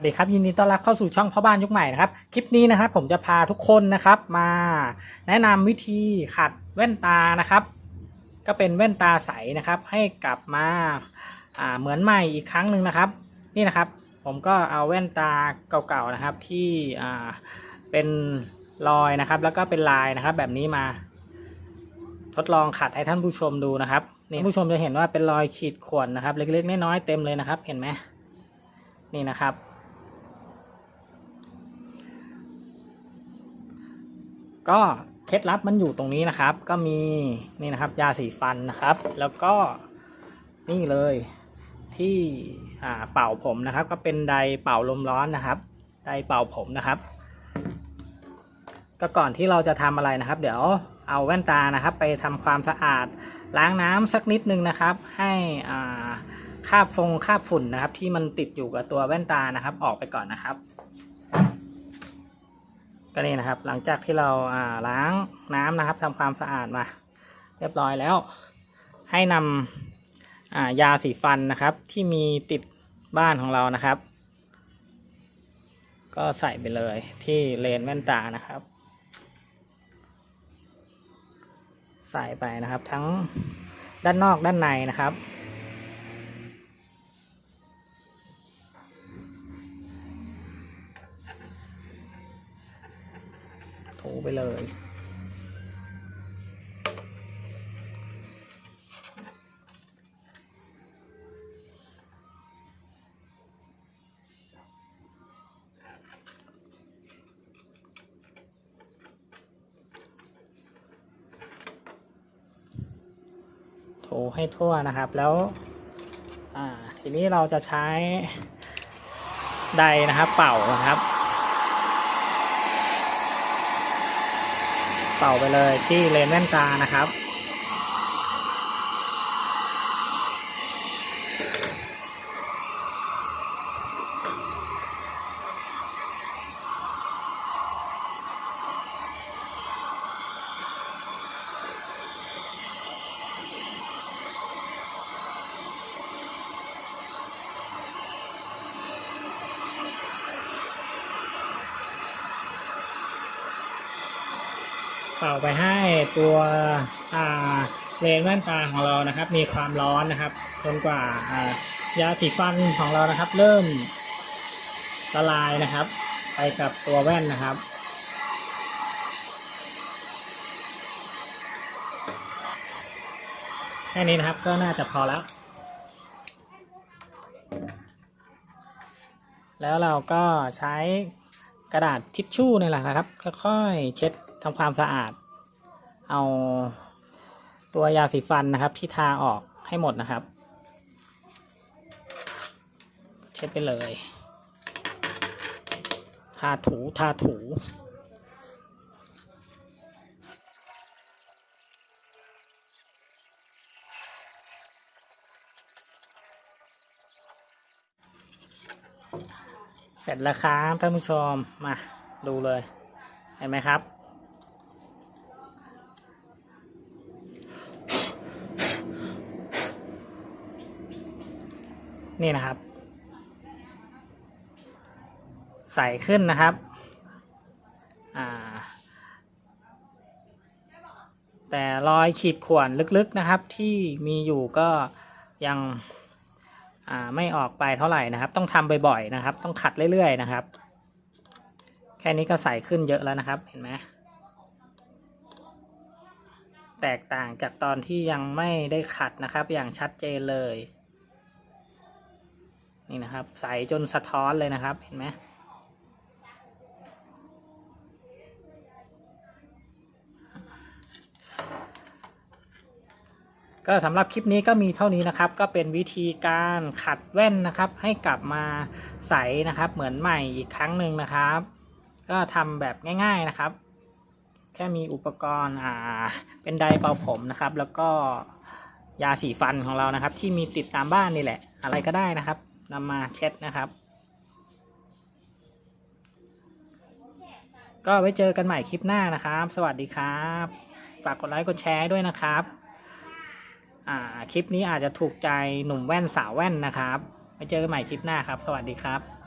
สวัสดีครับยินดีต้อนรับเข้าสู่ช่องพ่อบ้านยุคใหม่นะครับคลิปนี้นะครับ ผมจะพาทุกคนนะครับ มาแนะนำวิธีขัดแว่นตานะครับ ก็เป็นแว่นตาใสนะครับ ให้กลับมาเหมือนใหม่อีกครั้งหนึ่งนะครับ นี่นะครับ ผมก็เอาแว่นตาเก่าๆนะครับ ที่เป็นรอยนะครับ แล้วก็เป็นลายนะครับ แบบนี้มา ทดลองขัดให้ท่านผู้ชมดูนะครับนี่ผู้ชมจะเห็นว่าเป็นรอยขีดข่วนนะครับ เล็กๆน้อยๆเต็มเลยนะครับ เห็นไหมนี่นะครับ ก็เคล็ดลับมันอยู่ตรงนี้นะครับ ก็มีนี่นะครับ ยาสีฟันนะครับ แล้วก็นี่เลยที่เป่าผมนะครับ ก็เป็นไดเป่าลมร้อนนะครับ ไดเป่าผมนะครับ ก็ก่อนที่เราจะทำอะไรนะครับ เดี๋ยวเอาแว่นตานะครับ ไปทำความสะอาดล้างน้ำสักนิดนึงนะครับ ให้อ่าคราบฟงคราบฝุ่นนะครับ ที่มันติดอยู่กับตัวแว่นตานะครับ ออกไปก่อนนะครับ ก็นี่นะครับ หลังจากที่เราอ่าล้างน้ำนะครับทำความสะอาดมา เรียบร้อยแล้ว ให้นำอ่ายาสีฟันนะครับ ที่มีติดบ้านของเรานะครับ ก็ใส่ไปเลยที่เลนแว่นตานะครับ ใส่ไปนะครับ ทั้งด้านนอกด้านในนะครับ เลย ถูให้ทั่วนะครับแล้วทีนี้เราจะใช้ไดนะครับเป่านะครับ เป่าไปเลยที่เลนส์แว่นตานะครับ เป่าไปให้ตัวอ่าเลนแว่นตาของเรานะครับ มีความร้อนนะครับจนกว่าอ่ายาสีฟันของเรานะครับ เริ่มละลายนะครับ ไปกับตัวแว่นนะครับแค่นี้นะครับก็น่าจะพอแล้ว แล้วเราก็ใช้กระดาษทิชชู่นี่แหละนะครับ ค่อยๆเช็ด ทำความสะอาด เอาตัวยาสีฟันนะครับ ที่ทาออกให้หมดนะครับ เช็ดไปเลย ทาถูทาถูเสร็จแล้วครับท่านผู้ชมมาดูเลย เห็นไหมครับ นี่นะครับ ใส่ขึ้นนะครับ แต่รอยขีดข่วนลึกๆนะครับ ที่มีอยู่ก็ยังไม่ออกไปเท่าไหร่นะครับ ต้องทำบ่อยๆนะครับ ต้องขัดเรื่อยๆนะครับ แค่นี้ก็ใส่ขึ้นเยอะแล้วนะครับ เห็นไหมแตกต่างจากตอนที่ยังไม่ได้ขัดนะครับ อย่างชัดเจนเลย นี่นะครับ ใสจนสะท้อนเลยนะครับ เห็นไหมก็สำหรับคลิปนี้ก็มีเท่านี้นะครับ ก็เป็นวิธีการขัดแว่นนะครับ ให้กลับมาใสนะครับ เหมือนใหม่อีกครั้งหนึ่งนะครับ ก็ทำแบบง่าย ๆนะครับ แค่มีอุปกรณ์อ่า เป็นไดร์เป่าผมนะครับ แล้วก็ยาสีฟันของเรานะครับ ที่มีติดตามบ้านนี่แหละ อะไรก็ได้นะครับ นำมาเช็ดนะครับ ก็ไว้เจอกันใหม่คลิปหน้านะครับ สวัสดีครับ ฝากกดไลค์กดแชร์ด้วยนะครับ อ่า คลิปนี้อาจจะถูกใจหนุ่มแว่นสาวแว่นนะครับไว้เจอกันใหม่คลิปหน้าครับ สวัสดีครับ